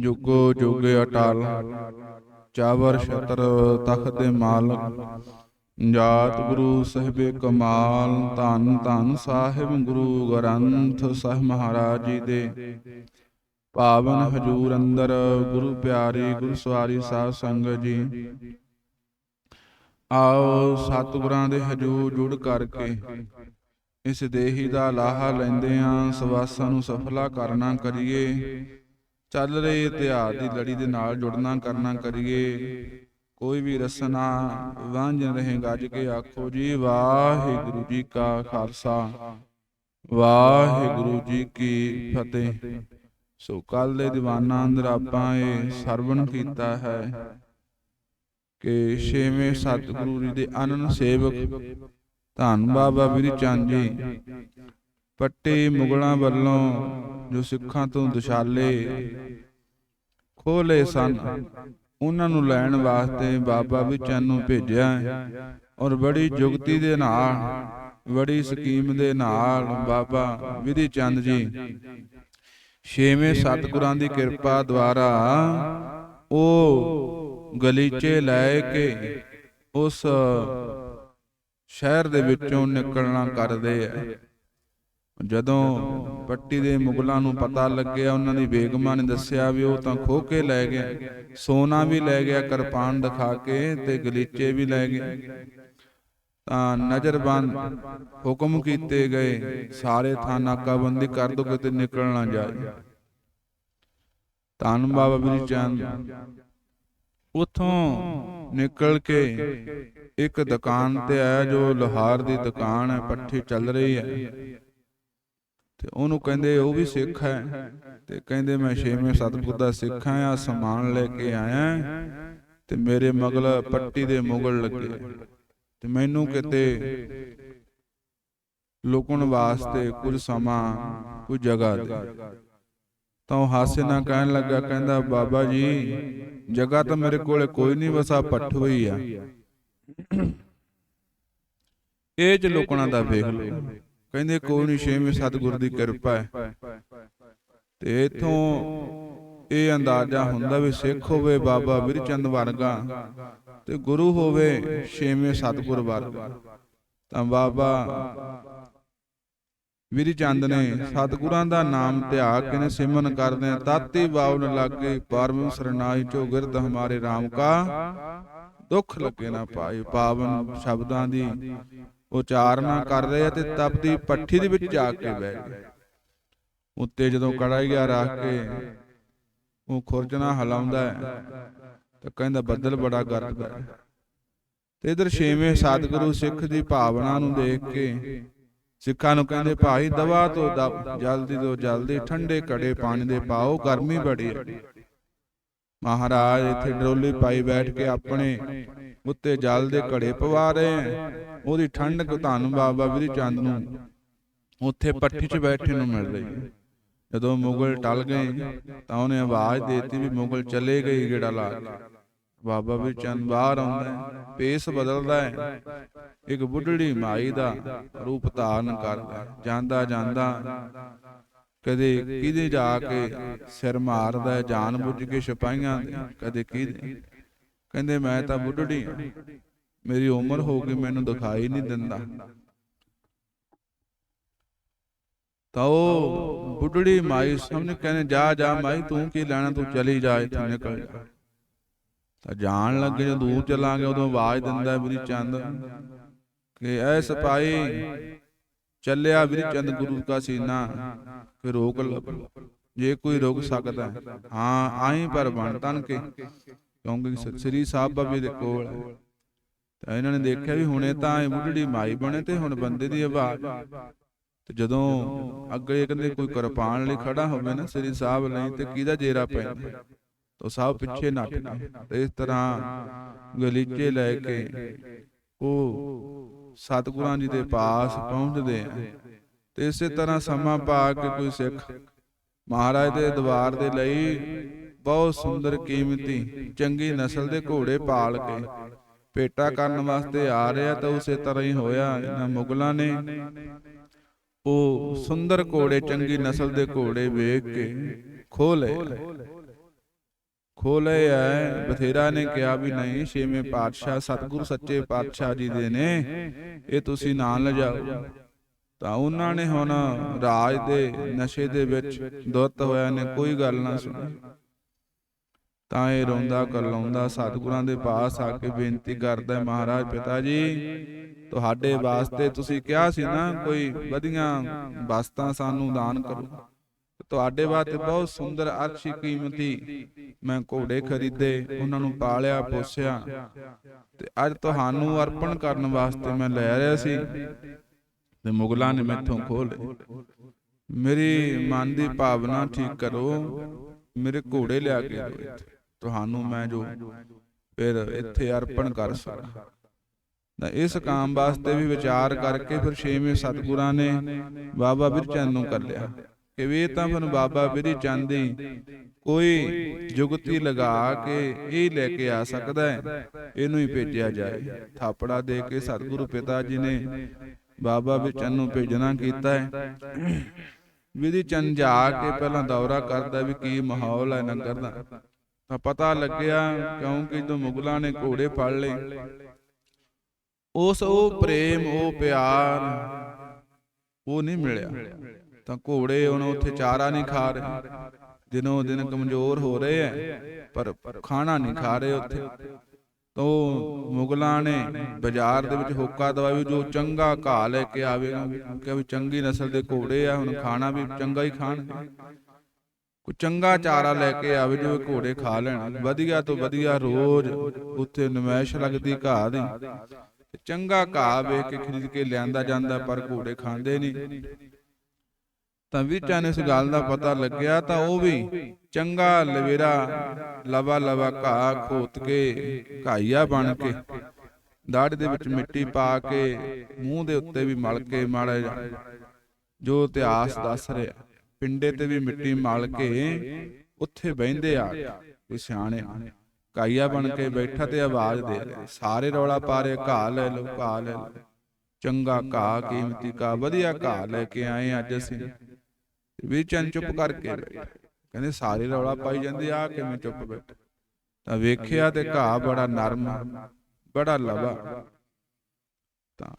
ਜੁਗੋ ਜੁਗ ਅਟਲ, ਚਾਵਰ ਛਤਰ ਤਖਤ ਦੇ ਮਾਲਕ, ਜਾਤ ਗੁਰੂ ਸਾਹਿਬੇ ਕਮਾਲ, ਧੰਨ ਧੰਨ ਸਾਹਿਬ ਗੁਰੂ ਗ੍ਰੰਥ ਸਾਹਿਬ ਮਹਾਰਾਜ ਜੀ ਦੇ। ਪਾਵਨ ਹਜੂਰ ਅੰਦਰ ਗੁਰੂ ਪਿਆਰੀ ਗੁਰੂ ਸਵਾਰੀ ਸਾਧ ਸੰਗਤ ਜੀ, ਆਓ ਸਤਿਗੁਰਾਂ ਦੇ ਹਜੂਰ ਜੁੜ ਕਰਕੇ ਇਸ ਦੇਹੀ ਦਾ ਲਾਹਾ ਲੈਂਦੇ ਆਂ ਸਵਾਸਾਂ ਨੂੰ ਸਫਲਾ ਕਰਨਾ ਕਰੀਏ। ਚੱਲ ਰਹੇ ਇਤਿਹਾਸ ਦੀ ਲੜੀ ਦੇ ਨਾਲ ਜੁੜਨਾ ਕਰਨਾ ਕਰੀਏ। ਕੋਈ ਵੀ ਰਸਨਾ ਵਾਂਝ ਰਹੇ ਗੱਜ ਕੇ ਆਖੋ ਜੀ, ਵਾਹਿਗੁਰੂ ਜੀ ਕਾ ਖਾਲਸਾ, ਵਾਹਿਗੁਰੂ ਜੀ ਕੀ ਫਤਿਹ। ਸੋ ਕੱਲ ਦੇ ਦੀਵਾਨਾਂ ਅੰਦਰ ਆਪਾਂ ਇਹ ਸਰਵਣ ਕੀਤਾ ਹੈ ਕਿ ਛੇਵੇਂ ਸਤਿਗੁਰੂ ਜੀ ਦੇ ਅਨੰਦ ਸੇਵਕ ਧੰਨ ਬਾਬਾ ਵੀਰ ਚੰਦ ਜੀ ਪੱਟੇ ਮੁਗਲਾਂ ਵੱਲੋਂ ਜੋ ਸਿੱਖਾਂ ਤੋਂ ਦੁਸ਼ਾਲੇ ਖੋਲੇ ਸਨ। ਉਹਨਾਂ ਨੂੰ ਲੈਣ ਵਾਸਤੇ ਬਾਬਾ ਵਿਚਨ ਨੂੰ ਭੇਜਿਆ। ਔਰ ਬੜੀ ਜੁਗਤੀ ਦੇ ਨਾਲ ਬੜੀ ਸਕੀਮ ਦੇ ਨਾਲ ਬਾਬਾ ਵਿਧੀ ਚੰਦ ਜੀ ਛੇਵੇਂ ਸਤਿਗੁਰਾਂ ਦੀ ਕਿਰਪਾ ਦੁਆਰਾ ਉਹ ਗਲੀਚੇ ਲੈ ਕੇ ਉਸ ਸ਼ਹਿਰ ਦੇ ਵਿੱਚੋਂ ਨਿਕਲਣਾ ਕਰਦੇ ਆ। ਜਦੋਂ ਪੱਟੀ ਦੇ ਮੁਗਲਾਂ ਨੂੰ ਪਤਾ ਲੱਗਿਆ, ਉਹਨਾਂ ਦੀ ਬੇਗਮਾਂ ਨੇ ਦੱਸਿਆ ਵੀ ਉਹ ਤਾਂ ਖੋ ਕੇ ਲੈ ਗਿਆ ਸੋਨਾ ਵੀ ਲੈ ਗਿਆ, ਕਿਰਪਾਨ ਦਿਖਾ ਕੇ ਤੇ ਗਲੀਚੇ ਵੀ ਲੈ ਗਿਆ ਤਾਂ ਨਜ਼ਰਬੰਦ ਹੁਕਮ ਕੀਤੇ ਗਏ, ਸਾਰੇ ਥਾਂ ਨਾਕਾਬੰਦੀ ਕਰ ਦੋ ਕਿਤੇ ਨਿਕਲ ਨਾ ਜਾਏ। ਧੰਨ ਬਾਬਾ ਬਿਰ ਚੰਦ, ਉਥੋਂ ਨਿਕਲ ਕੇ ਇੱਕ ਦੁਕਾਨ ਤੇ ਆਇਆ, ਜੋ ਲੋਹਾਰ ਦੀ ਦੁਕਾਨ ਹੈ, ਪੱਠੀ ਚੱਲ ਰਹੀ ਹੈ। ਤੇ ਉਹਨੂੰ ਕਹਿੰਦੇ ਉਹ ਵੀ ਸਿੱਖ ਹੈ। ਤੇ ਕਹਿੰਦੇ ਮੈਂ ਛੇਵੇਂ ਸਤਿਗੁਰ ਦਾ ਸਿੱਖ ਹਾਂ ਆ ਸਮਾਨ ਲੈ ਕੇ ਆਇਆ ਤੇ ਮੇਰੇ ਮਗਲ ਪੱਟੀ ਦੇ ਮੁਗਲ ਲੱਗੇ। ਤੇ ਮੈਨੂੰ ਕਿਤੇ ਲੁਕਣ ਵਾਸਤੇ ਕੁਝ ਸਮਾਂ ਕੋਈ ਜਗ੍ਹਾ ਦੇ। ਤਾਂ ਉਹ ਹਾਸੇ ਨਾਲ ਕਹਿਣ ਲੱਗਾ ਕਹਿੰਦਾ ਬਾਬਾ ਜੀ ਜਗ੍ਹਾ ਤਾਂ ਮੇਰੇ ਕੋਲੇ ਕੋਈ ਨਹੀਂ ਵਸਾ ਪੱਠ ਹੋਈ ਆ। ਇਹ ਚ ਲੋਕਣਾ ਦਾ ਵੇਖ ਲਓ। ਕਹਿੰਦੇ ਕੋਈ ਨਹੀਂ ਛੇਵੇਂ ਸਤਿਗੁਰ ਦੀ ਕਿਰਪਾ ਹੈ। ਤੇ ਇਥੋਂ ਇਹ ਅੰਦਾਜ਼ਾ ਹੁੰਦਾ ਵੀ ਸਿੱਖ ਹੋਵੇ ਬਾਬਾ ਵਿਰਚੰਦ ਵਰਗਾ ਤੇ ਗੁਰੂ ਹੋਵੇ ਛੇਵੇਂ ਸਤਿਗੁਰ ਵਰਗਾ। ਤਾਂ ਬਾਬਾ ਵਿਰੀ ਚੰਦ ਨੇ ਸਤਿਗੁਰਾਂ ਦਾ ਨਾਮ ਧਿਆ ਕੇ ਨੇ ਸਿਮਰਨ ਕਰਦੇ ਤਾਤੀ ਬਾਵਨ ਲਾਗੇ ਪਰਮ ਸਰਨਾਈ ਚੋ ਗਿਰਦ ਹਮਾਰੇ RAM ਕਾ। ਦੁੱਖ ਲੱਗੇ ਨਾ ਪਾਏ ਪਾਵਨ ਸ਼ਬਦਾਂ ਦੀ। ਉਚਾਰਨਾ ਕਰ ਰਹੇ ਆ ਤੇ ਤਪਦੀ ਪੱਠੀ ਦੇ ਵਿੱਚ ਜਾ ਕੇ ਬਹਿ ਗਏ। ਉੱਤੇ ਜਦੋਂ ਕੜਾ ਗਿਆ ਰੱਖ ਕੇ ਉਹ ਖੁਰਜਣਾ ਹਲਾਉਂਦਾ ਹੈ ਤਾਂ ਕਹਿੰਦਾ ਬੱਦਲ ਬੜਾ ਗਰਜਦਾ ਹੈ। ਤੇ ਇਧਰ ਛੇਵੇਂ ਸਤਿਗੁਰੂ ਸਿੱਖ ਦੀ ਭਾਵਨਾ ਨੂੰ ਦੇਖ ਕੇ ਸਿੱਖਾਂ ਨੂੰ ਕਹਿੰਦੇ ਭਾਈ ਦਵਾ ਤੋਂ ਜਲਦੀ ਤੋਂ ਜਲਦੀ ਠੰਡੇ ਕੜੇ ਪਾਣੀ ਦੇ ਪਾਓ ਗਰਮੀ ਬੜੀ ਹੈ। ਮਹਾਰਾਜ, ਇੱਥੇ ਡਰੋਲੀ ਪਾਈ ਬੈਠ ਕੇ ਆਪਣੇ ਉੱਤੇ ਜਲ ਦੇ ਘੜੇ ਪਵਾ ਰਹੇ ਆ ਉਹਦੀ ਠੰਡ ਧੰਨ ਬਾਬਾ ਵੀਰ ਚੰਦ ਨੂੰ ਉੱਥੇ ਪੱਠੀ 'ਚ ਬੈਠੇ ਨੂੰ ਮਿਲ ਰਹੀ ਹੈ। ਜਦੋਂ ਮੁਗਲ ਟਲ ਗਏ, ਤਾਂ ਉਹਨੇ ਆਵਾਜ਼ ਦੇਤੀ ਵੀ ਮੁਗਲ ਚਲੇ ਗਏ ਗੇੜਾ ਲਾ ਕੇ। ਬਾਬਾ ਵੀ ਚੰਦ ਬਾਹਰ ਆਉਂਦਾ ਪੇਸ ਬਦਲਦਾ ਹੈ। ਇੱਕ ਬੁੱਢੜੀ ਮਾਈ ਦਾ ਰੂਪ ਧਾਰਨ ਕਰਦਾ ਜਾਂਦਾ ਜਾਂਦਾ ਕਦੇ ਕਿਹਦੇ ਜਾ ਕੇ ਸਿਰ ਮਾਰਦਾ ਹੈ ਜਾਣ ਬੁੱਝ ਕੇ ਸਿਪਾਹੀਆਂ ਦੇ ਕਦੇ ਕਿਹਦੇ। ਕਹਿੰਦੇ ਮੈਂ ਤਾਂ ਬੁੱਢੜੀ ਹਾਂ। ਮੇਰੀ ਉਮਰ ਹੋ ਗਈ ਮੈਨੂੰ ਦਿਖਾਈ ਨਹੀਂ ਦਿੰਦਾ। ਤਾਂ ਉਹ ਬੁੱਢੜੀ ਮਾਈ ਸਾਹਮਣੇ ਕਹਿੰਦੇ ਜਾ ਜਾ ਮਾਈ ਤੂੰ ਕੀ ਲੈਣਾ? ਤੂੰ ਚਲੀ ਜਾ ਇੱਥੋਂ ਨਿਕਲ ਜਾ। ਤਾਂ ਜਾਣ ਲੱਗੇ ਜਦੋਂ ਦੂਰ ਚਲਾਂਗੇ ਉਦੋਂ ਆਵਾਜ਼ ਦਿੰਦਾ ਵੀਰੀ ਚੰਦ ਕਿ ਐ ਸਪਾਈ ਚੱਲਿਆ ਵੀਰੀ ਚੰਦ ਗੁਰੂ ਕਾ ਸੀਨਾ ਕਿ ਰੋਕ ਜੇ ਕੋਈ ਰੋਕ ਸਕਦਾ ਹਾਂ ਆਈ ਪਰ ਬਣ ਤਨ ਕੇ ਕਿਉਂਕਿ ਸ੍ਰੀ ਸਾਹਿਬ ਬਾਬੇ ਦੇ ਕੋਲ ਤਾਂ ਇਹਨਾਂ ਨੇ ਦੇਖਿਆ ਵੀ ਹੁਣੇ ਤਾਂ ਇਹ ਬੁੱਢੜੀ ਮਾਈ ਬਣੇ ਤੇ ਹੁਣ ਬੰਦੇ ਦੀ ਆਵਾਜ਼। ਤੇ ਜਦੋਂ ਅੱਗੇ ਕਹਿੰਦੇ ਕੋਈ ਕਿਰਪਾਨ ਲਈ ਖੜਾ ਹੋਵੇ ਨਾ ਸ੍ਰੀ ਸਾਹਿਬ ਲਈ ਤੇ ਕਿਹਦਾ ਜੇਰਾ ਪੈਂਦਾ? ਤੋ ਸਭ ਪਿੱਛੇ ਨੱਠ। ਗਏ ਤੇ ਇਸ ਤਰ੍ਹਾਂ ਗਲੀਚੇ ਲੈ ਕੇ ਉਹ ਸਤਿਗੁਰਾਂ ਜੀ ਦੇ ਪਾਸ ਪਹੁੰਚਦੇ ਆ ਤੇ ਇਸੇ ਤਰ੍ਹਾਂ ਸਮਾਂ ਪਾ ਕੇ ਕੋਈ ਸਿੱਖ ਮਹਾਰਾਜ ਦੇ ਦਰਬਾਰ ਦੇ ਲਈ ਬਹੁਤ ਸੁੰਦਰ ਕੀਮਤੀ ਚੰਗੀ ਨਸਲ ਦੇ ਘੋੜੇ ਪਾਲ ਕੇ ਪੇਟਾ ਕਰਨ ਵਾਸਤੇ ਆ ਰਿਹਾ ਤਾਂ ਉਸੇ ਤਰ੍ਹਾਂ ਹੀ ਹੋਇਆ ਇਹਨਾਂ ਮੁਗਲਾਂ ਨੇ ਉਹ ਸੁੰਦਰ ਘੋੜੇ ਚੰਗੀ ਨਸਲ ਦੇ ਘੋੜੇ ਵੇਖ ਕੇ ਖੋਲੇ ਖੋਲੇ ਐ। ਬਥੇਰਾ ਨੇ ਕਿਹਾ ਵੀ ਨਹੀਂ ਛੇਵੇਂ ਪਾਤਸ਼ਾਹ ਸਤਿਗੁਰੂ ਸੱਚੇ ਪਾਤਸ਼ਾਹ ਜੀ ਦੇ ਨੇ। ਇਹ ਤੁਸੀਂ ਨਾਲ ਲਿਜਾਓ। ਤਾਂ ਉਹਨਾਂ ਨੇ ਹੁਣ ਰਾਜ ਦੇ ਨਸ਼ੇ ਦੇ ਵਿੱਚ ਦੁੱਤ ਹੋਇਆ ਨੇ ਕੋਈ ਗੱਲ ਨਾ ਸੁਣੀ। ਤਾਂ ਇਹ ਰੋਂਦਾ ਕਰਲਾਉਂਦਾ ਸਤਿਗੁਰਾਂ ਦੇ ਪਾਸ ਆ ਕੇ ਬੇਨਤੀ ਕਰਦਾ ਹੈ, ਮਹਾਰਾਜ ਪਿਤਾ ਜੀ ਤੁਹਾਡੇ ਵਾਸਤੇ ਤੁਸੀਂ ਕਿਹਾ ਸੀ ਨਾ ਕੋਈ ਵਧੀਆ ਵਸਤਾਂ ਸਾਨੂੰ ਦਾਨ ਕਰੋ। ਤੁਹਾਡੇ ਵਾਸਤੇ ਬਹੁਤ ਸੁੰਦਰ ਅਰਸ਼ੀ ਕੀਮਤੀ ਮੈਂ ਘੋੜੇ ਖਰੀਦੇ ਉਹਨਾਂ ਨੂੰ ਪਾਲਿਆ ਪੋਸਿਆ। ਤੇ ਅੱਜ ਤੁਹਾਨੂੰ ਅਰਪਣ ਕਰਨ ਵਾਸਤੇ ਮੈਂ ਲੈ ਰਿਹਾ ਸੀ। ਤੇ ਮੁਗਲਾਂ ਨੇ ਮੈਥੋਂ ਖੋਹ ਲਏ ਮੇਰੀ ਮਨ ਦੀ ਭਾਵਨਾ ਠੀਕ ਕਰੋ। ਮੇਰੇ ਘੋੜੇ ਲਿਆ ਕੇ ਦਿਓ ਤੁਹਾਨੂੰ ਮੈਂ ਜੋ ਫਿਰ ਇੱਥੇ ਅਰਪਣ ਕਰ ਸਕਾਂ। ਤਾਂ ਇਸ ਕਾਮ ਵਾਸਤੇ ਵੀ ਵਿਚਾਰ ਕਰਕੇ ਫਿਰ ਛੇਵੇਂ ਸਤਿਗੁਰਾਂ ਨੇ ਬਾਬਾ ਬਿਰਚੰਦ ਨੂੰ ਕਰ ਲਿਆ। ਕਿ ਵੀ ਤਾਂ ਫਿਰ ਬਾਬਾ ਬਿਰੀ ਚੰਦ ਕੋਈ ਜੁਗਤੀ ਲਗਾ ਕੇ ਇਹ ਲੈ ਕੇ ਆ ਸਕਦਾ ਹੈ। ਇਹਨੂੰ ਹੀ ਭੇਜਿਆ ਜਾਏ। ਥਾਪੜਾ ਦੇ ਕੇ ਸਤਿਗੁਰੂ ਪਿਤਾ ਜੀ ਨੇ ਬਾਬਾ ਬਿਰਚੰਦ ਨੂੰ ਭੇਜਣਾ ਕੀਤਾ ਹੈ। ਵਿਧੀ ਚੰਦ ਜਾ ਕੇ ਪਹਿਲਾਂ ਦੌਰਾ ਕਰਦਾ ਵੀ ਕੀ ਮਾਹੌਲ ਹੈ ਨਗਰ ਦਾ। ਤਾਂ ਪਤਾ ਲੱਗਿਆ ਕਿਉਂਕਿ ਜਦੋਂ ਮੁਗਲਾਂ ਨੇ ਘੋੜੇ ਫੜ ਲਏ। ਉਸ ਉਹ ਪ੍ਰੇਮ ਉਹ ਪਿਆਰ ਉਹ ਨਹੀਂ ਮਿਲਿਆ। ਤਾਂ ਘੋੜੇ ਹੁਣ ਉੱਥੇ ਚਾਰਾ ਨਹੀਂ ਖਾ ਰਹੇ। ਦਿਨੋਂ ਦਿਨ ਕਮਜ਼ੋਰ ਹੋ ਰਹੇ ਐ, ਪਰ ਖਾਣਾ ਨਹੀਂ ਖਾ ਰਹੇ ਉੱਥੇ। ਤੋ ਮੁਗਲਾਂ ਨੇ ਬਾਜ਼ਾਰ ਦੇ ਵਿੱਚ ਹੋਕਾ ਦਵਾਇਆ ਜੋ ਚੰਗਾ ਘਾਹ ਲੈ ਕੇ ਆਵੇਗਾ ਕਿ ਵੀ ਚੰਗੀ ਨਸਲ ਦੇ ਘੋੜੇ ਆ, ਹੁਣ ਖਾਣਾ ਵੀ ਚੰਗਾ ਹੀ ਖਾਣ। ਕੋਈ ਚੰਗਾ ਚਾਰਾ ਲੈ ਕੇ ਆਵੇ ਜੋ ਘੋੜੇ ਖਾ ਲੈਣ। ਵਧੀਆ ਤੋਂ ਵਧੀਆ ਰੋਜ਼ ਉੱਥੇ ਨਮੈਸ਼ ਲੱਗਦੀ ਘਾਹ ਦੀ। ਚੰਗਾ ਘਾਹ ਵੇਖ ਕੇ ਖਰੀਦ ਕੇ ਲਿਆਂਦਾ ਜਾਂਦਾ, ਪਰ ਘੋੜੇ ਖਾਂਦੇ ਨਹੀਂ। ਤਾਂ ਵਿਚਾਂ ਇਸ ਗੱਲ ਦਾ ਪਤਾ ਲੱਗਿਆ ਤਾਂ ਉਹ ਵੀ ਚੰਗਾ ਲਵੇਰਾ ਲਵਾ ਲਵਾ ਘਾਹ ਖੋਤ ਕੇ ਘਾਈਆ ਬਣ ਕੇ। ਦਾੜ ਦੇ ਵਿੱਚ ਮਿੱਟੀ ਪਾ ਕੇ ਮੂੰਹ ਦੇ ਉੱਤੇ ਵੀ ਮਲ ਕੇ ਮਾੜਾ ਜੋ ਇਤਿਹਾਸ ਦੱਸ ਰਿਹਾ ਪਿੰਡੇ ਤੇ ਵੀ ਮਿੱਟੀ ਮਲ ਕੇ ਉੱਥੇ ਬਹਿੰਦੇ ਆ ਕੋਈ ਸਿਆਣੇ ਕਾਈਆ ਬਣ ਕੇ ਬੈਠਾ ਤੇ ਆਵਾਜ਼ ਦੇ ਰਿਹਾ। ਸਾਰੇ ਰੌਲਾ ਪਾ ਰਹੇ ਘਾਹ ਲੈ ਲਓ ਘਾਹ ਲੈ ਲਓ। ਚੰਗਾ ਘਾਹ ਕੀਮਤੀ ਘਾਹ। ਵਧੀਆ ਘਾਹ ਲੈ ਕੇ ਆਏ ਅੱਜ ਅਸੀਂ। ਵੀ ਚੰਨ ਚੁੱਪ ਕਰਕੇ ਕਹਿੰਦੇ ਸਾਰੇ ਰੌਲਾ ਪਾਈ ਜਾਂਦੇ ਆ ਕਿਵੇਂ ਚੁੱਪ ਬੈਠੇ। ਤਾਂ ਵੇਖਿਆ ਤੇ ਘਾਹ ਬੜਾ ਨਰਮ ਬੜਾ ਲਵਾ ਤਾਂ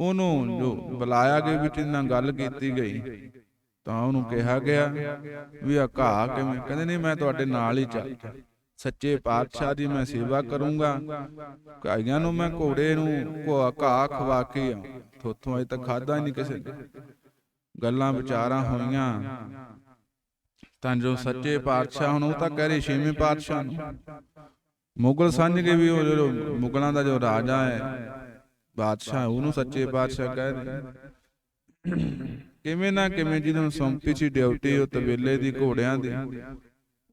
ਉਹਨੂੰ ਜੋ ਬੁਲਾਇਆ ਗਿਆ ਵਿੱਚ ਇਹਨਾਂ ਗੱਲ ਕੀਤੀ ਗਈ। ਤਾਂ ਉਹਨੂੰ ਕਿਹਾ ਗਿਆ ਵੀ ਆ ਘਾਹ ਕਿਵੇਂ ਕਹਿੰਦੇ ਨਹੀਂ ਮੈਂ ਤੁਹਾਡੇ ਨਾਲ ਹੀ ਚੱਲ। ਸੱਚੇ ਪਾਤਸ਼ਾਹ ਦੀ ਮੈਂ ਸੇਵਾ ਕਰੂੰਗਾ। ਕਾਈਆਂ ਨੂੰ ਮੈਂ ਘੋੜੇ ਨੂੰ ਘੋ- ਘਾਹ ਖਵਾ ਕੇ ਆ ਥੋਥੋਂ ਅਜੇ ਤੱਕ ਖਾਦਾ ਹੀ ਨਹੀਂ ਕਿਸੇ ਨੇ। ਗੱਲਾਂ ਵਿਚਾਰਾਂ ਹੋਈਆਂ। ਤਾਂ ਜੋ ਸੱਚੇ ਪਾਤਸ਼ਾਹ ਹੁਣ ਉਹ ਤਾਂ ਕਹਿ ਰਹੇ ਛੇਵੇਂ ਪਾਤਸ਼ਾਹ ਨੂੰ। ਮੁਗਲ ਸਮਝ ਕੇ ਵੀ ਉਹ ਜੋ ਮੁਗਲਾਂ ਦਾ ਜੋ ਰਾਜਾ ਹੈ, ਬਾਦਸ਼ਾਹ, ਉਹਨੂੰ ਸੱਚੇ ਪਾਤਸ਼ਾਹ ਕਹਿ ਰਹੇ ਕਿਵੇਂ ਨਾ ਕਿਵੇਂ ਜਿਹਨੂੰ ਸੌਂਪੀ ਸੀ ਡਿਊਟੀ, ਉਹ ਤਵੇਲੇ ਦੀ, ਘੋੜਿਆਂ ਦੀ।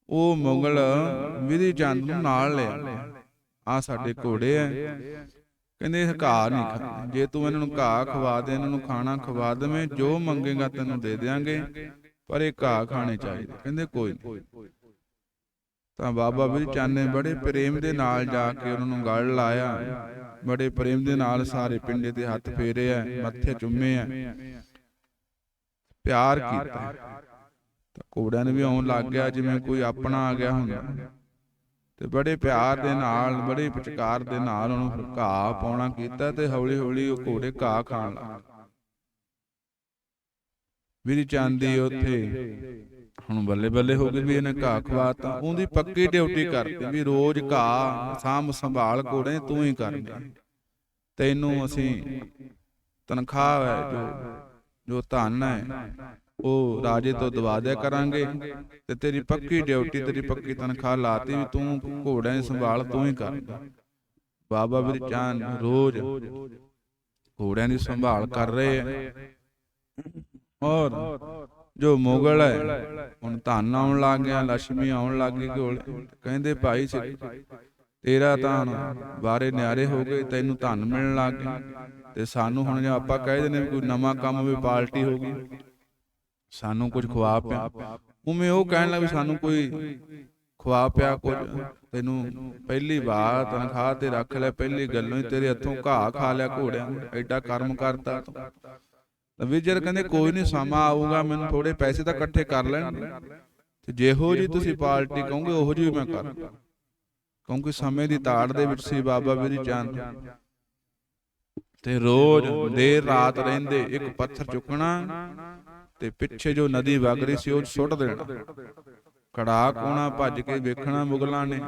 ਉਹ ਮੁਗਲ ਵਿਧੀ ਚੰਦ ਨੂੰ ਨਾਲ ਲਿਆ ਆ ਸਾਡੇ ਘੋੜੇ ਐ ਕਹਿੰਦੇ ਇਹ ਘਾਹ ਨਹੀਂ ਖਾਂਦੇ ਜੇ ਤੂੰ ਇਹਨਾਂ ਨੂੰ ਘਾਹ ਖਵਾ ਦੇ ਇਹਨਾਂ ਨੂੰ ਖਾਣਾ ਖਵਾ ਦੇਵੇਂ ਜੋ ਮੰਗੇਗਾ ਤੈਨੂੰ ਦੇ ਦੇਾਂਗੇ ਪਰ ਇਹ ਘਾਹ ਖਾਣੇ ਚਾਹੀਦੇ। ਕਹਿੰਦੇ ਕੋਈ ਨਹੀਂ। ਤਾਂ ਬਾਬਾ ਵਿਧੀ ਚੰਦ ਨੇ ਬੜੇ ਪ੍ਰੇਮ ਦੇ ਨਾਲ ਜਾ ਕੇ ਉਹਨਾਂ ਨੂੰ ਗਲ ਲਾਇਆ। ਬੜੇ ਪ੍ਰੇਮ ਦੇ ਨਾਲ ਸਾਰੇ ਪਿੰਡੇ ਤੇ ਹੱਥ ਫੇਰੇ ਐ ਮੱਥੇ ਚੁੰਮੇ ਐ ਪਿਆਰ ਕੀਤਾ। ਤਾਂ ਘੋੜਿਆਂ ਨੇ ਵੀ ਆਉਣ ਲੱਗ ਗਿਆ ਜਿਵੇਂ ਕੋਈ ਆਪਣਾ ਆ ਗਿਆ ਹੁੰਦਾ। ਤੇ ਬੜੇ ਪਿਆਰ ਦੇ ਨਾਲ ਬੜੇ ਪਿਚਕਾਰ ਦੇ ਨਾਲ ਉਹਨੂੰ ਘਾਹ ਪਾਉਣਾ ਕੀਤਾ ਤੇ ਹੌਲੀ ਹੌਲੀ ਉਹ ਘੋੜੇ ਘਾਹ ਖਾਣ ਲੱਗ ਵੀਰੀ ਚਾਂਦੀ ਉੱਥੇ। ਹੁਣ ਬੱਲੇ ਬੱਲੇ ਹੋ ਗਏ ਵੀ ਇਹਨੇ ਘਾਹ ਖਵਾਤਾ। ਉਹਦੀ ਪੱਕੀ ਡਿਊਟੀ ਕਰਤੀ ਵੀ ਰੋਜ਼ ਘਾਹ ਸਾਂਭ ਸੰਭਾਲ ਘੋੜੇ ਤੂੰ ਹੀ ਕਰਨੀ। ਤੈਨੂੰ ਅਸੀਂ ਤਨਖਾਹ ਹੈ ਜੋ ਜੋ ਧਨ ਹੈ। ਉਹ ਰਾਜੇ ਤੋਂ ਦਵਾ ਦਿਆ ਕਰਾਂਗੇ ਤੇ ਤੇਰੀ ਪੱਕੀ ਡਿਊਟੀ, ਤੇਰੀ ਪੱਕੀ ਤਨਖਾਹ ਲਾਤੀ ਵੀ ਤੂੰ ਘੋੜਿਆਂ ਦੀ ਸੰਭਾਲ ਤੂੰ ਹੀ ਕਰਦਾ ਬਾਬਾ ਵੀਰ ਰੋਜ਼ ਘੋੜਿਆਂ ਦੀ ਸੰਭਾਲ ਕਰ ਰਹੇ ਹੈ ਔਰ ਜੋ ਮੁਗਲ ਹੈ, ਹੁਣ ਧਨ ਆਉਣ ਲੱਗ ਗਿਆ ਲక్ష్ਮੀ ਆਉਣ ਲੱਗ ਗਈ ਕੋਲ ਕਹਿੰਦੇ ਭਾਈ ਤੇਰਾ ਤਾਂ ਬਾਰੇ ਨਿਆਰੇ ਹੋ ਗਏ, ਤੈਨੂੰ ਧਨ ਮਿਲਣ ਲੱਗ ਗਏ ਤੇ ਸਾਨੂੰ ਹੁਣ ਜੇ ਆਪਾਂ ਕਹਿ ਦਿੰਦੇ ਕੋਈ ਨਵਾਂ ਕੰਮ ਵੀ ਪਾਰਟੀ ਹੋ ਗਈ ਸਾਨੂੰ ਕੁਝ ਖਵਾ ਪਿਆ। ਉਵੇਂ ਉਹ ਕਹਿਣ ਲੱਗ ਵੀ ਸਾਨੂੰ ਕੋਈ ਖਵਾ ਪਿਆ ਕੁਝ। ਤੈਨੂੰ ਪਹਿਲੀ ਵਾਰ ਤਨਖਾਹ ਤੇ ਰੱਖ ਲੈ ਪਹਿਲੀ ਗੱਲੋਂ ਹੀ ਤੇਰੇ ਹੱਥੋਂ ਘਾਹ ਖਾ ਲਿਆ ਘੋੜਿਆਂ ਐਡਾ ਕਰਮ ਕਰਤਾ ਤੂੰ। ਤਾਂ। ਵਿਜਰ ਕਹਿੰਦੇ ਕੋਈ ਨਹੀਂ ਸਮਾਂ ਆਊਗਾ ਮੈਨੂੰ ਥੋੜੇ ਪੈਸੇ ਤਾਂ ਇਕੱਠੇ ਕਰ ਲੈਣ। ਤੇ ਜਿਹੋ ਜੀ ਤੁਸੀਂ ਪਾਰਟੀ ਕਹੋਗੇ ਉਹੋ ਜੀ ਮੈਂ ਕਰਾਂਗਾ ਕਿਉਂਕਿ ਸਮੇਂ ਦੀ ਤਾੜ ਦੇ ਵਿੱਚ ਸੀ ਬਾਬਾ ਵੀਰੀ ਚੰਦ ਤੇ ਰੋਜ਼ ਦੇਰ ਰਾਤ ਰਹਿੰਦੇ ਇੱਕ ਪੱਥਰ ਚੁੱਕਣਾ ਤੇ ਪਿੱਛੇ ਜੋ ਨਦੀ ਵਗ ਰਹੀ ਸੀ ਉਹ ਸੁੱਟ ਦੇਣਾ। ਕੜਾ ਕੋਣਾ ਭੱਜ ਕੇ ਵੇਖਣਾ ਮੁਗਲਾਂ ਨੇ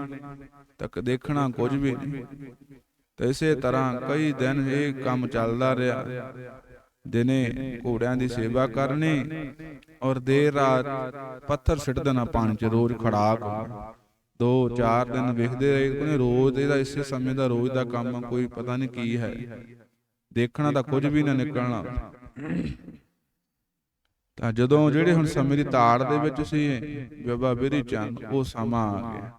ਤੱਕ ਦੇਖਣਾ ਕੁਝ ਵੀ ਨਹੀਂ। ਤੇ ਇਸੇ ਤਰ੍ਹਾਂ ਕਈ ਦਿਨ ਇਹ ਕੰਮ ਚੱਲਦਾ ਰਿਹਾ। ਦਿਨੇ ਘੋੜਿਆਂ ਦੀ ਸੇਵਾ ਕਰਨੀ ਔਰ ਦੇਰ ਰਾਤ ਪੱਥਰ ਸਿੱਟ ਦੇਣਾ ਪਾਣੀ 'ਚ ਰੋਜ਼ ਖੜਾਕ ਦੋ ਚਾਰ ਦਿਨ ਵੇਖਦੇ ਰਹੇ ਕਹਿੰਦੇ ਰੋਜ਼ ਇਹਦਾ ਇਸੇ ਸਮੇਂ ਦਾ ਰੋਜ਼ ਦਾ ਕੰਮ ਕੋਈ ਪਤਾ ਨਹੀਂ ਕੀ ਹੈ। ਦੇਖਣਾ ਤਾਂ ਕੁਝ ਵੀ ਨਾ ਨਿਕਲਣਾ। ਤਾਂ ਜਦੋਂ ਜਿਹੜੇ ਹੁਣ ਸਮੇਂ ਦੀ ਤਾੜ ਦੇ ਵਿੱਚ ਸੀ ਬਾਬਾ ਬਿਰੀ ਚੰਦ, ਉਹ ਸਮਾਂ ਆ ਗਿਆ।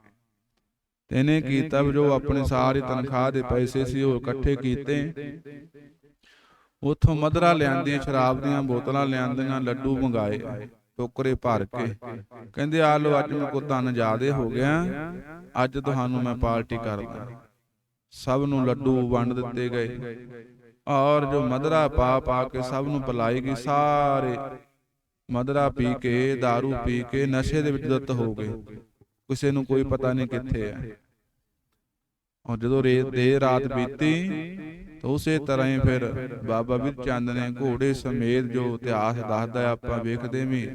ਤੇ ਕੀਤਾ ਜੋ ਆਪਣੀ ਸਾਰੀ ਤਨਖਾਹ ਦੇ ਪੈਸੇ ਸੀ, ਉਹ ਇਕੱਠੇ ਕੀਤੇ। ਉਥੋਂ ਮਦਰਾ ਲਿਆਂਦੀਆਂ, ਸ਼ਰਾਬ ਦੀਆਂ ਬੋਤਲਾਂ ਲਿਆਂਦੀਆਂ, ਲੱਡੂ ਮੰਗਾਏ, ਟੋਕਰੇ ਭਰ ਕੇ। ਕਹਿੰਦੇ, ਆ ਲੋ ਅੱਜ ਮੇਰੇ ਕੋ ਤਨ ਜ਼ਿਆਦੇ ਹੋ ਗਿਆ, ਅੱਜ ਤੁਹਾਨੂੰ ਮੈਂ ਪਾਰਟੀ ਕਰਦਾ। ਸਭ ਨੂੰ ਲੱਡੂ ਵੰਡ ਦਿੱਤੇ ਗਏ। ਔਰ ਜੋ ਮਦਰਾ ਪਾ ਪਾ ਕੇ ਸਭ ਨੂੰ ਪਿਲਾਈ ਗਈ, ਸਾਰੇ ਮਦਰਾ ਪੀ ਕੇ दारू ਪੀ ਕੇ ਨਸ਼ੇ ਦੇ ਵਿੱਚ ਦੁੱਤ ਹੋ ਗਏ। ਕਿਸੇ ਨੂੰ ਕੋਈ ਪਤਾ ਨਹੀਂ ਕਿੱਥੇ ਹੈ। ਔਰ ਜਦੋਂ ਦੇਰ ਰਾਤ ਬੀਤੀ ਤਾਂ ਉਸੇ ਤਰ੍ਹਾਂ ਹੀ ਫਿਰ ਬਾਬਾ ਵੀਰ ਚੰਦ ਨੇ ਘੋੜੇ ਸਮੇਤ ਜੋ ਇਤਿਹਾਸ ਦੱਸਦਾ ਆਪਾਂ ਵੇਖਦੇ ਵੀ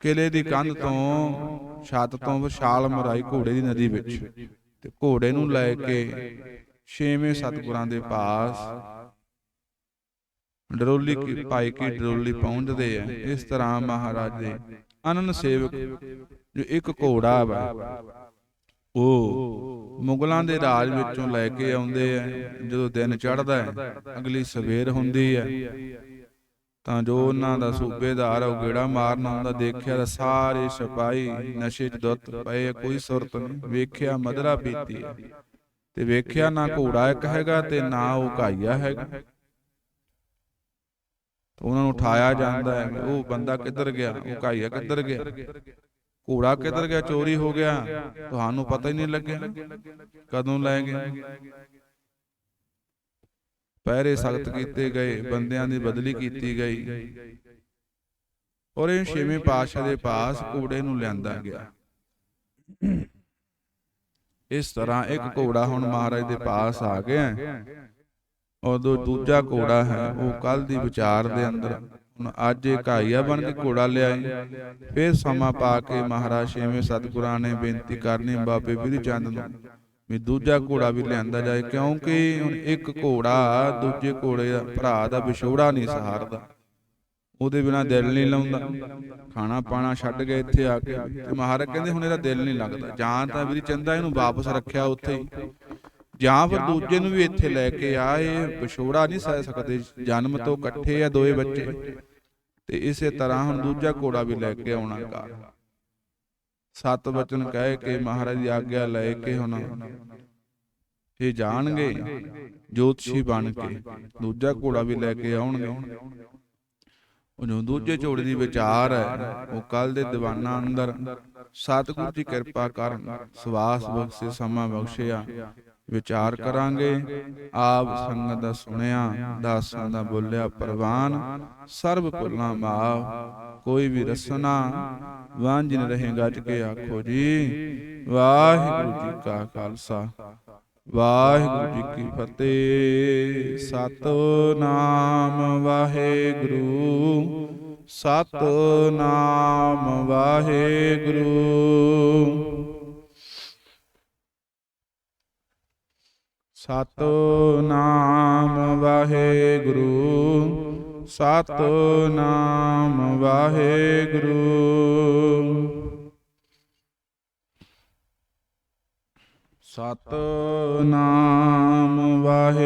ਕਿਲੇ ਦੀ ਕੰਧ ਤੋਂ ਛੱਤ ਤੋਂ ਵਿਸ਼ਾਲ ਮਰਾਈ ਘੋੜੇ ਦੀ ਨਦੀ ਵਿੱਚ। ਤੇ ਘੋੜੇ ਨੂੰ ਲੈ ਕੇ ਛੇਵੇਂ ਸਤਿਗੁਰਾਂ ਦੇ ਪਾਸ ਡਰੋਲੀ ਕੀ ਭਾਈ ਕੀ ਡਰੋਲੀ ਪਹੁੰਚਦੇ ਆ। ਇਸ ਤਰ੍ਹਾਂ ਮਹਾਰਾਜ ਦੇ ਅਨੰਦ ਸੇਵਕ ਜੋ ਇੱਕ ਘੋੜਾ ਵਾ। ਉਹ ਮੁਗਲਾਂ ਦੇ ਰਾਜ ਵਿੱਚੋਂ ਲੈ ਕੇ ਆਉਂਦੇ ਆ। ਜਦੋਂ ਦਿਨ ਚੜ੍ਹਦਾ ਹੈ ਅਗਲੀ ਸਵੇਰ ਹੁੰਦੀ ਹੈ ਤਾਂ ਜੋ ਉਹਨਾਂ ਦਾ ਸੂਬੇਦਾਰ ਉਹ ਗੇੜਾ ਮਾਰਨ ਆਉਂਦਾ ਦੇਖਿਆ ਤਾਂ ਸਾਰੇ ਸਿਪਾਹੀ ਨਸ਼ੇ 'ਚ ਦੁੱਤ ਪਏ ਕੋਈ ਸੁਰਤ ਨਹੀਂ। ਵੇਖਿਆ ਮਦਰਾ ਪੀਤੀ ਤੇ ਵੇਖਿਆ ਨਾ ਘੋੜਾ ਇੱਕ ਹੈਗਾ ਤੇ ਨਾ ਉਹ ਘਾਈਆ ਹੈਗਾ। ਤਾਂ ਉਹਨਾਂ ਨੂੰ ਉਠਾਇਆ ਜਾਂਦਾ ਹੈ ਉਹ ਬੰਦਾ ਕਿੱਧਰ ਗਿਆ, ਉਹ ਘਾਈਆ ਕਿੱਧਰ ਗਿਆ? ਘੋੜਾ ਕਿੱਧਰ ਗਿਆ? ਚੋਰੀ ਹੋ ਗਿਆ? ਤੁਹਾਨੂੰ ਪਤਾ ਹੀ ਨਹੀਂ ਲੱਗਿਆ। ਕਦੋਂ ਲੈ ਗਏ? ਪਹਿਰੇ ਸਖਤ ਕੀਤੇ ਗਏ, ਬੰਦਿਆਂ ਦੀ ਬਦਲੀ ਕੀਤੀ ਗਈ। ਔਰ ਇਹ ਛੇਵੇਂ ਪਾਤਸ਼ਾਹ ਦੇ ਪਾਸ ਘੋੜੇ ਨੂੰ ਲਿਆਂਦਾ ਗਿਆ। ਇਸ ਤਰ੍ਹਾਂ ਇੱਕ ਘੋੜਾ ਹੁਣ ਮਹਾਰਾਜ ਦੇ ਪਾਸ ਆ ਗਿਆ। ਔਰ ਦੋ ਦੂਜਾ ਘੋੜਾ ਹੈ ਉਹ ਕੱਲ ਦੀ ਵਿਚਾਰ ਦੇ ਅੰਦਰ। ਹੁਣ ਅੱਜ ਇਹ ਘਾਈਆ ਬਣ ਕੇ ਘੋੜਾ ਲਿਆਏ ਫਿਰ ਸਮਾਂ ਪਾ ਕੇ ਮਹਾਰਾਜ ਛੇਵੇਂ ਸਤਿਗੁਰਾਂ ਨੇ ਬੇਨਤੀ ਕਰਨੀ ਬਾਬੇ ਬਿਧੀ ਚੰਦ ਨੂੰ ਵੀ ਦੂਜਾ ਘੋੜਾ ਵੀ ਲਿਆਂਦਾ ਜਾਏ ਕਿਉਂਕਿ ਹੁਣ ਇੱਕ ਘੋੜਾ ਦੂਜੇ ਘੋੜੇ ਦਾ ਭਰਾ ਦਾ ਵਿਛੋੜਾ ਨਹੀਂ ਸਹਾਰਦਾ। ਉਹਦੇ ਬਿਨਾ ਦਿਲ ਨਹੀਂ ਲਾਉਂਦਾ। ਖਾਣਾ ਪਾਣਾ ਛੱਡ ਕੇ ਇੱਥੇ ਆ ਕੇ ਤੇ ਮਹਾਰਾਜ ਕਹਿੰਦੇ ਹੁਣ ਇਹਦਾ ਦਿਲ ਨਹੀਂ ਲੱਗਦਾ। ਜਾਂ ਤਾਂ ਵੀਰੀ ਚੰਦਾ ਇਹਨੂੰ ਵਾਪਸ ਰੱਖਿਆ ਉੱਥੇ। ਹੀ ਜਾਂ ਫਿਰ ਦੂਜੇ ਨੂੰ ਵੀ ਇੱਥੇ ਲੈ ਕੇ ਆਏ ਵਿਛੋੜਾ ਨਹੀਂ ਸਹਿ ਸਕਦੇ ਜਨਮ ਤੋਂ ਇਕੱਠੇ ਆ ਦੋਏ ਬੱਚੇ। ਤੇ ਇਸੇ ਤਰ੍ਹਾਂ ਹੁਣ ਦੂਜਾ ਘੋੜਾ ਵੀ ਲੈ ਕੇ ਆਉਣਾ ਘਰ ਸਤ ਬਚਨ ਕਹਿ ਕੇ ਮਹਾਰਾਜ ਦੀ ਆਗਿਆ ਲੈ ਕੇ ਹੁਣ। ਇਹ ਜਾਣਗੇ ਜੋਤਸ਼ੀ ਬਣ ਕੇ। ਦੂਜਾ ਘੋੜਾ ਵੀ ਲੈ ਕੇ ਆਉਣਗੇ। ਉਹ ਜੋ ਦੂਜੇ ਝੋੜੇ ਦੀ ਵਿਚਾਰ ਹੈ ਉਹ ਕੱਲ ਦੇ ਦੀਵਾਨਾਂ ਅੰਦਰ ਸਤਿਗੁਰੂ ਦੀ ਕਿਰਪਾ ਕਰਨ ਸਵਾਸ ਬਖਸ਼ੇ ਸਮਾਂ ਬਖਸ਼ਿਆ। ਵਿਚਾਰ ਕਰਾਂਗੇ। ਆਪ ਸੰਗਤ ਦਾ ਸੁਣਿਆ, ਦਾਸਾਂ ਦਾ ਬੋਲਿਆ ਪ੍ਰਵਾਨ। ਸਰਬ ਭੁੱਲਾਂ ਮਾਫ, ਕੋਈ ਵੀ ਰਸਨਾ, ਵਾਂਝਿਨ ਰਹੇ ਗੱਜ ਕੇ ਆਖੋ ਜੀ। ਵਾਹਿਗੁਰੂ ਜੀ ਕਾ ਖਾਲਸਾ, ਵਾਹਿਗੁਰੂ ਜੀ ਕੀ ਫਤਿਹ। ਸਤਨਾਮ ਵਾਹਿਗੁਰੂ ਸਤਨਾਮ ਵਾਹਿਗੁਰੂ। ਸਤਨਾਮ ਵਾਹਿਗੁਰੂ ਸਤਨਾਮ ਵਾਹਿਗੁਰੂ। ਸਤਨਾਮ ਵਾਹਿ